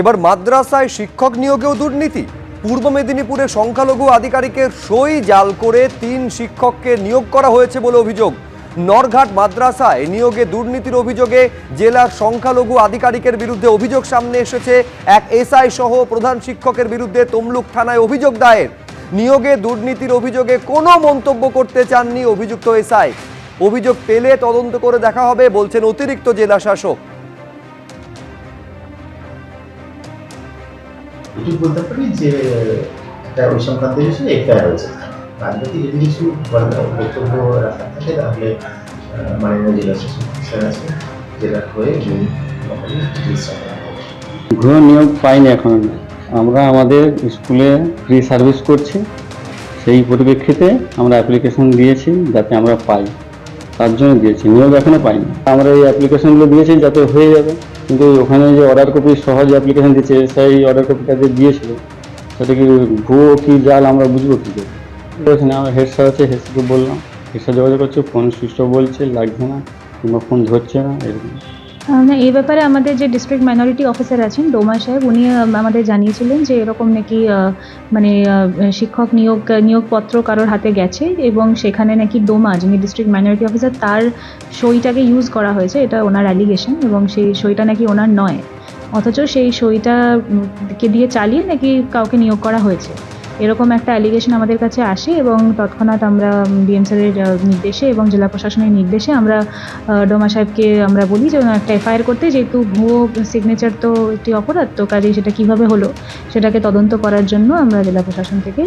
এবার মাদ্রাসায় শিক্ষক নিয়োগেও দুর্নীতি। পূর্ব মেদিনীপুরে সংখ্যালঘু আধিকারিকের সই জাল করে তিন শিক্ষককে নিয়োগ করা হয়েছে বলে অভিযোগ। নরঘাট মাদ্রাসায় নিয়োগে দুর্নীতির অভিযোগে জেলার সংখ্যালঘু আধিকারিকের বিরুদ্ধে অভিযোগ সামনে এসেছে। এক এসআই সহ প্রধান শিক্ষকের বিরুদ্ধে তমলুক থানায় অভিযোগ দায়ের। নিয়োগে দুর্নীতির অভিযোগে কোনো মন্তব্য করতে চাননি অভিযুক্ত এসআই। অভিযোগ পেলে তদন্ত করে দেখা হবে, বলছেন অতিরিক্ত জেলা শাসক। এটুকু বলতে পারি যে একটা ওই সংক্রান্ত বিষয়ে এফআইআর হয়েছে। আর যদি যদি কিছু বক্তব্য রাখার থাকে, তাহলে মাননীয় জেলা শাসক অফিসার আছে জেলার হয়ে ঘুরে নিয়োগ পাইনি এখন। আমরা আমাদের স্কুলে ফ্রি সার্ভিস করছি। সেই পরিপ্রেক্ষিতে আমরা অ্যাপ্লিকেশন দিয়েছি, যাতে আমরা পাই। তার জন্য দিয়েছি। নিয়োগ এখনও পাইনি। আমরা এই অ্যাপ্লিকেশনগুলো দিয়েছি যাতে হয়ে যাবে। কিন্তু ওখানে যে অর্ডার কপি সহজ অ্যাপ্লিকেশান দিচ্ছে সেই অর্ডার কপিটা যে দিয়েছিল, সেটা কি ভুয়ো কি জাল আমরা বুঝব কী করে? আমার হেড স্যার আছে হেড স্যারকে বললাম হেড স্যার যোগাযোগ করছে ফোন সুইচ বলছে, লাগছে না, কিংবা ফোন ধরছে না, এরকম। এই ব্যাপারে আমাদের যে ডিস্ট্রিক্ট মাইনরিটি অফিসার আছেন, ডোমা সাহেব, উনি আমাদের জানিয়েছিলেন যে এরকম নাকি মানে শিক্ষক নিয়োগ, নিয়োগপত্র কারোর হাতে গেছে এবং সেখানে নাকি ডোমা, যিনি ডিস্ট্রিক্ট মাইনরিটি অফিসার তার সইটাকে ইউজ করা হয়েছে। এটা ওনার অ্যালিগেশন এবং সেই সইটা নাকি ওনার নয়। অথচ সেই সইটাকে দিয়ে চালিয়ে নাকি কাউকে নিয়োগ করা হয়েছে। এরকম একটা অ্যালিগেশন আমাদের কাছে আসে এবং তৎক্ষণাৎ আমরা ডিএম স্যারের নির্দেশে এবং জেলা প্রশাসনের নির্দেশে আমরা ডোমা সাহেবকে আমরা বলি যে ওনার একটা এফআইআর করতে। যেহেতু ভুয়ো সিগনেচার তো একটি অপরাধ, তো কাজেই সেটা কীভাবে হলো সেটাকে তদন্ত করার জন্য আমরা জেলা প্রশাসন থেকে